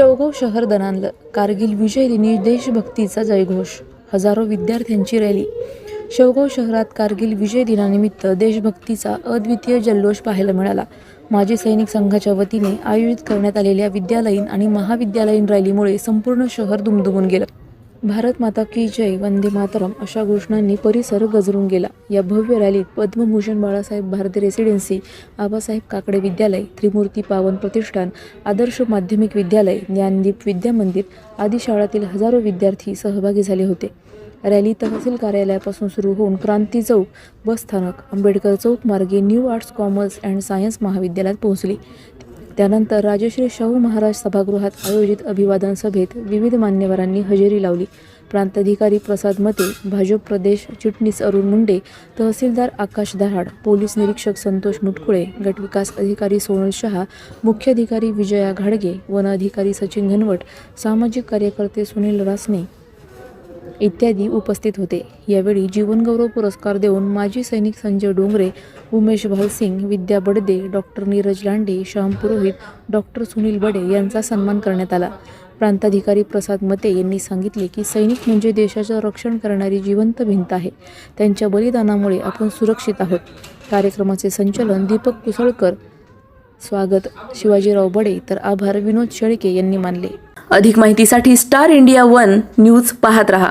शेवगाव शहर दणानलं कारगिल विजय दिनी देशभक्तीचा जयघोष. हजारो विद्यार्थ्यांची रॅली. शेवगाव शहरात कारगिल विजय दिनानिमित्त देशभक्तीचा अद्वितीय जल्लोष पाहायला मिळाला. माजी सैनिक संघाच्या वतीने आयोजित करण्यात आलेल्या विद्यालयीन आणि महाविद्यालयीन रॅलीमुळे संपूर्ण शहर दुमदुमून गेलं. भारत माता की जय वंदे मातरम अशा घोषणांनी परिसर गजरून गेला. या भव्य रॅलीत पद्मभूषण बाळासाहेब भारती रेसिडेन्सी आबासाहेब काकडे विद्यालय त्रिमूर्ती पावन प्रतिष्ठान आदर्श माध्यमिक विद्यालय ज्ञानदीप विद्या मंदिर आदी शाळातील हजारो विद्यार्थी सहभागी झाले होते. रॅली तहसील कार्यालयापासून सुरू होऊन क्रांती चौक बस स्थानक आंबेडकर चौक मार्गे new arts commerce and science महाविद्यालयात पोहोचली. त्यानंतर राजश्री शाहू महाराज सभागृहात आयोजित अभिवादन सभेत विविध मान्यवरांनी हजेरी लावली. प्रांताधिकारी प्रसाद मते भाजप प्रदेश चिटणीस अरुण मुंडे तहसीलदार आकाश दहाड पोलीस निरीक्षक संतोष मुटकुळे गटविकास अधिकारी सोनल शहा मुख्याधिकारी विजया घाडगे वन अधिकारी सचिन घनवट सामाजिक कार्यकर्ते सुनील रासने इत्यादी उपस्थित होते. यावेळी जीवनगौरव पुरस्कार देऊन माजी सैनिक संजय डोंगरे उमेश भालसिंग विद्या बडदे डॉक्टर नीरज लांडे श्याम पुरोहित डॉक्टर सुनील बडे यांचा सन्मान करण्यात आला. प्रांताधिकारी प्रसाद मते यांनी सांगितले की सैनिक म्हणजे देशाचं रक्षण करणारी जिवंत भिंत आहे. त्यांच्या बलिदानामुळे आपण सुरक्षित आहोत. कार्यक्रमाचे संचालन दीपक कुसळकर स्वागत शिवाजीराव बडे तर आभार विनोद शेळके यांनी मानले. अधिक माहितीसाठी स्टार इंडिया वन न्यूज पाहत रहा.